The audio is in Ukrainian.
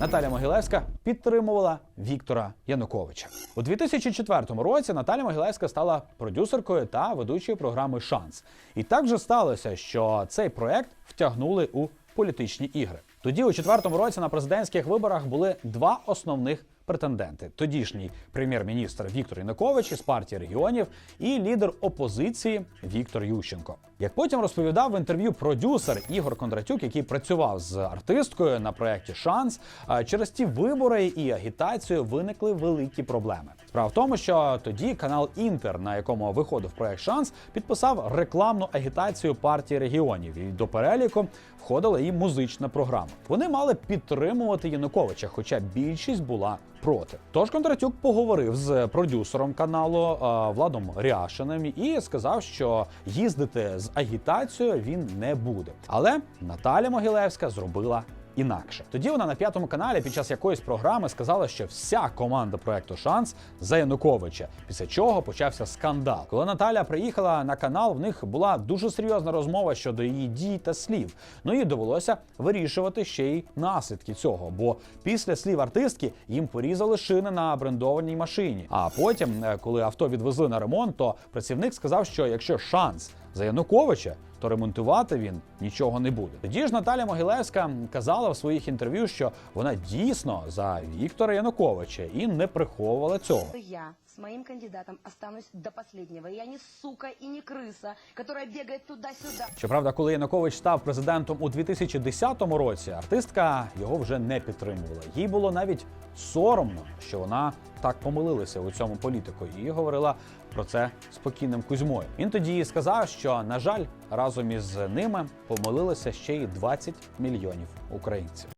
Наталя Могилевська підтримувала Віктора Януковича у 2004 році. Наталя Могилевська стала продюсеркою та ведучою програми Шанс. І так же сталося, що цей проект втягнули у політичні ігри. Тоді, у четвертому році, на президентських виборах були два основних претенденти: тодішній прем'єр-міністр Віктор Янукович із партії регіонів і лідер опозиції Віктор Ющенко. Як потім розповідав в інтерв'ю продюсер Ігор Кондратюк, який працював з артисткою на проєкті Шанс, через ті вибори і агітацію виникли великі проблеми. Справа в тому, що тоді канал Інтер, на якому виходив проект Шанс, підписав рекламну агітацію партії регіонів, і до переліку входила і музична програма. Вони мали підтримувати Януковича, хоча більшість була проти. Тож Кондратюк поговорив з продюсером каналу е, Владом Ряшиним і сказав, що їздити з агітацією він не буде. Але Наталя Могилевська зробила. Інакше тоді вона на п'ятому каналі під час якоїсь програми сказала, що вся команда проекту Шанс за Януковича. Після чого почався скандал. Коли Наталя приїхала на канал, в них була дуже серйозна розмова щодо її дій та слів. Ну і довелося вирішувати ще й наслідки цього. Бо після слів артистки їм порізали шини на брендованій машині. А потім, е, коли авто відвезли на ремонт, то працівник сказав, що якщо шанс за Януковича, то ремонтувати він нічого не буде. Тоді ж Наталя Могилевська казала в своїх інтерв'ю, що вона дійсно за Віктора Януковича і не приховувала цього. Я с моим кандидатом останусь до последнего. Я не сука и не крыса, которая бегает туда-сюда. Щоправда, коли Янукович став президентом у 2010 році, артистка його вже не підтримувала. Їй було навіть соромно, що вона так помилилася у цьому політику, і говорила про це спокійним Кузьмою. Він тоді сказав, що на жаль, разом із ними помилилися ще й 20 мільйонів українців.